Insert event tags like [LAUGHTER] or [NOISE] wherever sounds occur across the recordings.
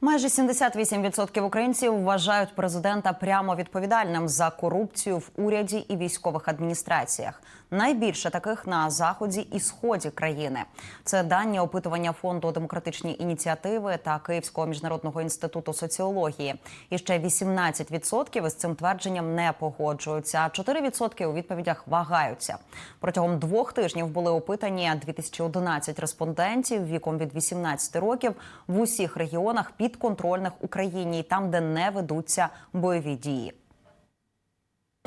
Майже 78% українців вважають президента прямо відповідальним за корупцію в уряді і військових адміністраціях. Найбільше таких на заході і сході країни. Це дані опитування фонду демократичні ініціативи та Київського міжнародного інституту соціології. І ще 18% із цим твердженням не погоджуються. а 4% у відповідях вагаються. Протягом двох тижнів були опитані 2011 респондентів віком від 18 років в усіх регіонах підконтрольних Україні, там, де не ведуться бойові дії.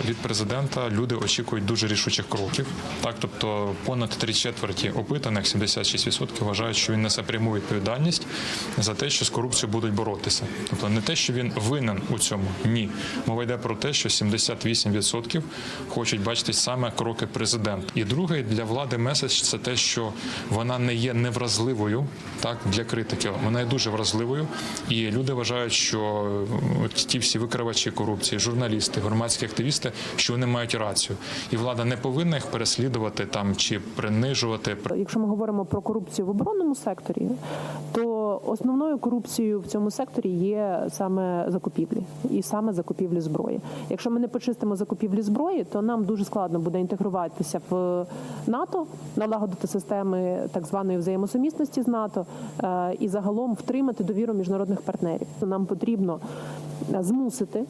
Від президента люди очікують дуже рішучих кроків. Так, тобто понад три четверті опитаних, 76% вважають, що він несе пряму відповідальність за те, що з корупцією будуть боротися. Тобто не те, що він винен у цьому. Ні, мова йде про те, що 78% хочуть бачити саме кроки президента. І другий для влади меседж це те, що вона не є невразливою так для критики. Вона є дуже вразливою, і люди вважають, що ті всі викривачі корупції, журналісти, громадські активісти, що вони мають рацію, і влада не повинна їх переслідувати там чи принижувати. Якщо ми говоримо про корупцію в оборонному секторі, то основною корупцією в цьому секторі є саме закупівлі і саме закупівлі зброї. Якщо ми не почистимо закупівлі зброї, то нам дуже складно буде інтегруватися в НАТО, налагодити системи так званої взаємосумісності з НАТО е, і загалом втримати довіру міжнародних партнерів. Нам потрібно змусити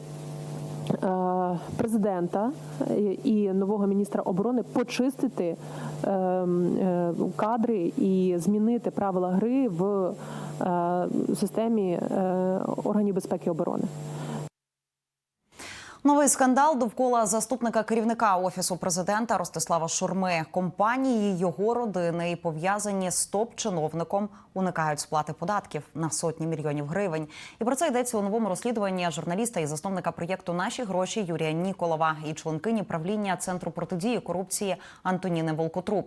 президента е, і нового міністра оборони почистити е, е, кадри і змінити правила гри в е, системі органів безпеки оборони. Новий скандал довкола заступника керівника офісу президента Ростислава Шурми. Компанії його родини і пов'язані з топ-чиновником уникають сплати податків на сотні мільйонів гривень. І про це йдеться у новому розслідуванні журналіста і засновника проєкту Наші гроші Юрія Ніколова і членкині правління центру протидії корупції Антоніни Волкотруб.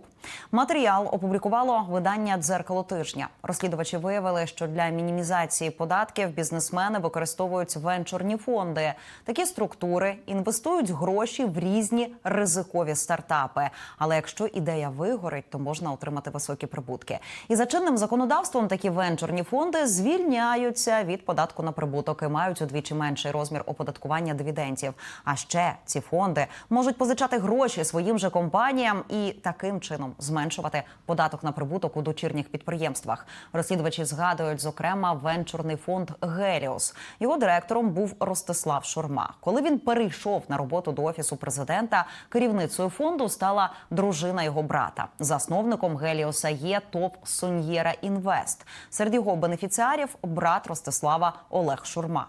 Матеріал опублікувало видання Дзеркало тижня. Розслідувачі виявили, що для мінімізації податків бізнесмени використовують венчурні фонди. Такі структури інвестують гроші в різні ризикові стартапи. Але якщо ідея вигорить, то можна отримати високі прибутки. І за чинним законодавством такі венчурні фонди звільняються від податку на прибуток і мають удвічі менший розмір оподаткування дивідендів. А ще ці фонди можуть позичати гроші своїм же компаніям і таким чином зменшувати податок на прибуток у дочірніх підприємствах. Розслідувачі згадують, зокрема, венчурний фонд Геліос. Його директором був Ростислав Шурма. Коли він перейшов на роботу до офісу президента, керівницею фонду стала дружина його брата. Засновником Геліоса є топ Соньєра Інвест. Серед його бенефіціарів брат Ростислава Олег Шурма.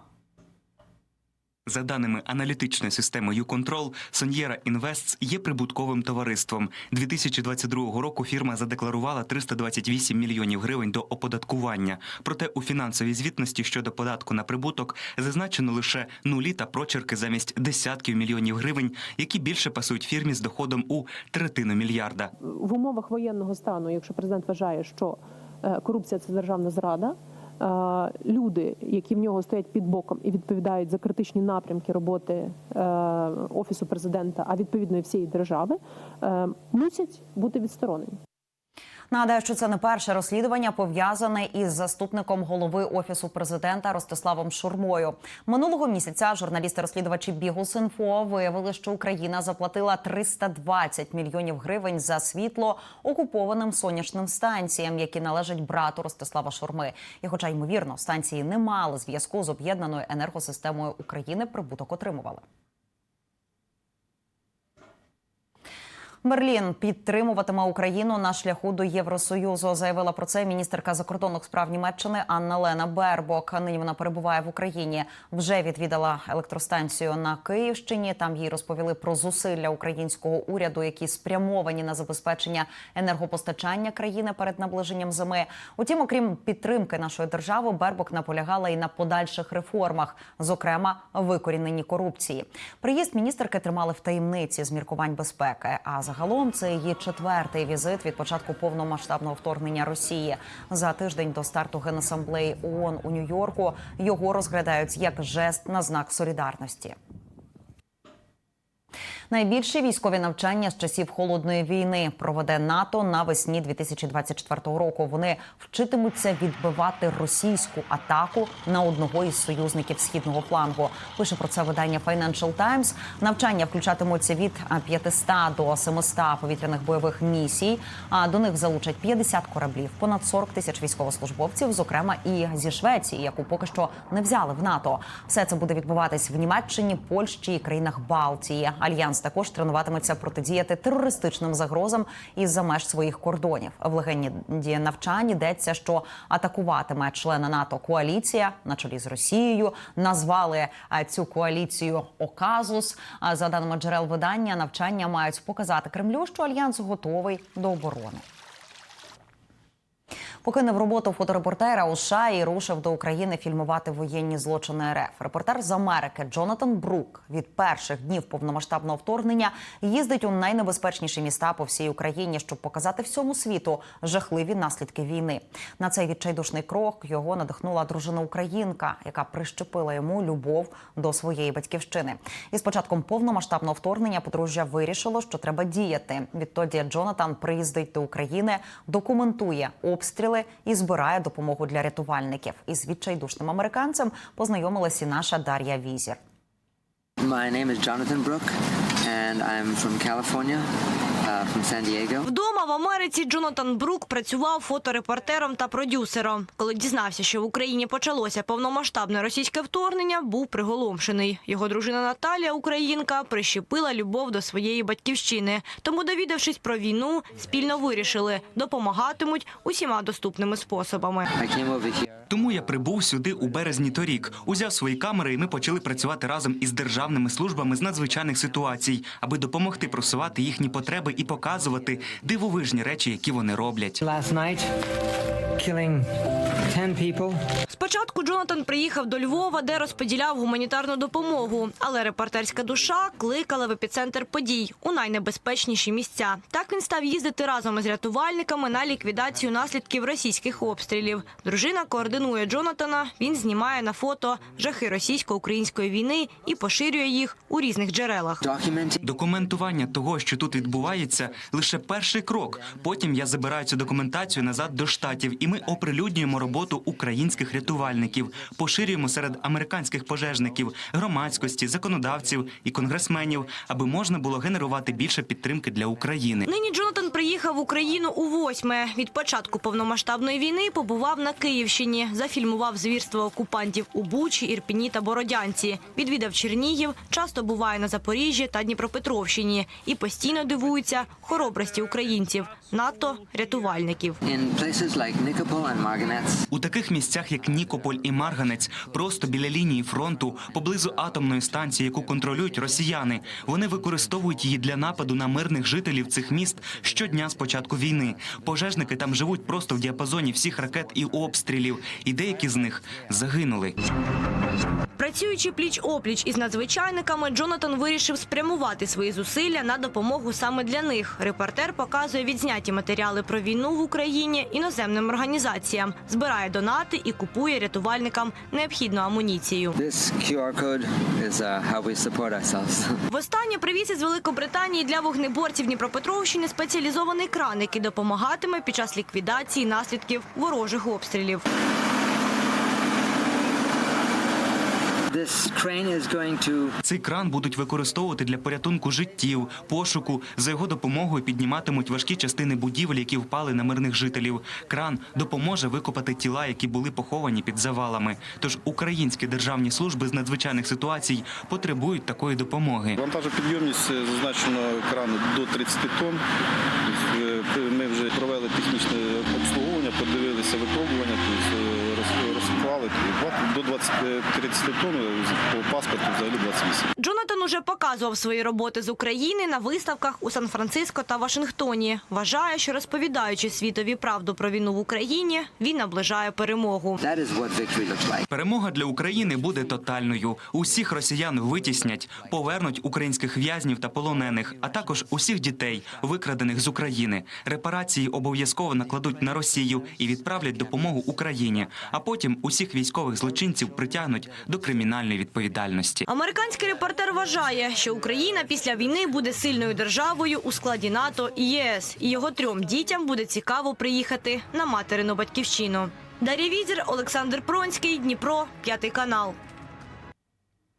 За даними аналітичної системи YouControl, Sonjera Invests є прибутковим товариством. 2022 року фірма задекларувала 328 мільйонів гривень до оподаткування. Проте у фінансовій звітності щодо податку на прибуток зазначено лише нулі та прочерки замість десятків мільйонів гривень, які більше пасують фірмі з доходом у третину мільярда. в умовах воєнного стану, якщо президент вважає, що е, корупція це державна зрада. Е, Люди, які в нього стоять під боком і відповідають за критичні напрямки роботи е, офісу президента, а відповідно і всієї держави, е, мусять бути відсторонені. Нагадаю, що це не перше розслідування пов'язане із заступником голови офісу президента Ростиславом Шурмою. Минулого місяця журналісти-розслідувачі Бігус.Інфо виявили, що Україна заплатила 320 мільйонів гривень за світло окупованим сонячним станціям, які належать брату Ростислава Шурми. І, хоча ймовірно, станції не мали зв'язку з об'єднаною енергосистемою України, прибуток отримували. Берлін підтримуватиме Україну на шляху до Євросоюзу. Заявила про це міністерка закордонних справ Німеччини Анна Лена Бербок. Нині вона перебуває в Україні. Вже відвідала електростанцію на Київщині. Там їй розповіли про зусилля українського уряду, які спрямовані на забезпечення енергопостачання країни перед наближенням зими. Утім, окрім підтримки нашої держави, Бербок наполягала і на подальших реформах, зокрема викоріненні корупції. Приїзд міністерки тримали в таємниці з міркувань безпеки. А загалом це її четвертий візит від початку повномасштабного вторгнення Росії. За тиждень до старту генасамблеї ООН у Нью-Йорку його розглядають як жест на знак солідарності. Найбільші військові навчання з часів холодної війни проведе НАТО навесні 2024 року. Вони вчитимуться відбивати російську атаку на одного із союзників східного флангу. Пише про це видання Financial Times. Навчання включатимуться від а, 500 до 700 повітряних бойових місій. А до них залучать 50 кораблів, понад 40 тисяч військовослужбовців, зокрема і зі Швеції, яку поки що не взяли в НАТО. Все це буде відбуватись в Німеччині, Польщі і країнах Балтії. Альянс також тренуватиметься протидіяти терористичним загрозам із за меж своїх кордонів. В легенді навчань йдеться, що атакуватиме члена НАТО коаліція на чолі з Росією. Назвали цю коаліцію Оказус. За даними джерел видання, навчання мають показати Кремлю, що альянс готовий до оборони. Покинув роботу фоторепортера у США і рушив до України фільмувати воєнні злочини РФ. Репортер з Америки Джонатан Брук від перших днів повномасштабного вторгнення їздить у найнебезпечніші міста по всій Україні, щоб показати всьому світу жахливі наслідки війни. На цей відчайдушний крок його надихнула дружина українка, яка прищепила йому любов до своєї батьківщини. І з початком повномасштабного вторгнення подружжя вирішило, що треба діяти. Відтоді Джонатан приїздить до України, документує обстріли і збирає допомогу для рятувальників. Із відчайдушним американцем познайомилася і наша Дар'я Візір. My name is Jonathan Brook, and I'm from California, Diego. Вдома в Америці Джонатан Брук працював фоторепортером та продюсером. Коли дізнався, що в Україні почалося повномасштабне російське вторгнення, був приголомшений. Його дружина Наталія, українка, прищепила любов до своєї батьківщини. Тому, довідавшись про війну, спільно вирішили допомагатимуть усіма доступними способами. Тому я прибув сюди у березні торік, узяв свої камери, і ми почали працювати разом із державними службами з надзвичайних ситуацій, аби допомогти просувати їхні потреби і показувати дивовижні речі, які вони роблять. Killing 10 people. Спочатку Джонатан приїхав до Львова, де розподіляв гуманітарну допомогу. Але репортерська душа кликала в епіцентр подій у найнебезпечніші місця. Так він став їздити разом із рятувальниками на ліквідацію наслідків російських обстрілів. Дружина координує Джонатана. Він знімає на фото жахи російсько-української війни і поширює їх у різних джерелах. Документування того, що тут відбувається, лише перший крок. Потім я забираю цю документацію назад до штатів, і ми оприлюднюємо роботу українських рятувальників, поширюємо серед американських пожежників, громадськості, законодавців і конгресменів, аби можна було генерувати більше підтримки для України. Нині Джонатан приїхав в Україну у восьме. Від початку повномасштабної війни побував на Київщині, зафільмував звірства окупантів у Бучі, Ірпіні та Бородянці. Відвідав Чернігів, часто буває на Запоріжжі та Дніпропетровщині і постійно дивується хоробрості українців, надто рятувальників. У таких місцях, як Нікополь і Марганець, просто біля лінії фронту, поблизу атомної станції, яку контролюють росіяни, вони використовують її для нападу на мирних жителів цих міст щодня з початку війни. Пожежники там живуть просто в діапазоні всіх ракет і обстрілів, і деякі з них загинули. Працюючи пліч-опліч із надзвичайниками, Джонатан вирішив спрямувати свої зусилля на допомогу саме для них. Репортер показує відзняті матеріали про війну в Україні іноземним організаціям, збирає донати і купує рятувальникам необхідну амуніцію. Uh. [LAUGHS] Востаннє привіз із Великобританії для вогнеборців Дніпропетровщини спеціалізований кран, який допомагатиме під час ліквідації наслідків ворожих обстрілів. Цей кран будуть використовувати для порятунку життів, пошуку. За його допомогою підніматимуть важкі частини будівель, які впали на мирних жителів. Кран допоможе викопати тіла, які були поховані під завалами. Тож українські державні служби з надзвичайних ситуацій потребують такої допомоги. Вантажопідйомність е, зазначено крану до 30 тонн. Е, Ми вже провели технічне обслуговування, подивилися випробування, тобто, е, розклали до 20-30 тонн, е, по паспорту взагалі 28. Джонатан уже показував свої роботи з України на виставках у Сан-Франциско та Вашингтоні. Вважає, що розповідаючи світові правду про війну в Україні, він наближає перемогу. Перемога для України буде тотальною. Усіх росіян витіснять, повернуть українських в'язнів та полонених, а також усіх дітей, викрадених з України. Репарації обов'язково накладуть на Росію і відправлять допомогу Україні. А потім усіх військових злочинців притягнуть до кримінальної відповідальності. Американський репортер вважає, що Україна після війни буде сильною державою у складі НАТО і ЄС, і його трьом дітям буде цікаво приїхати на материну батьківщину. Дар'я Візер, Олександр Пронський, Дніпро, п'ятий канал.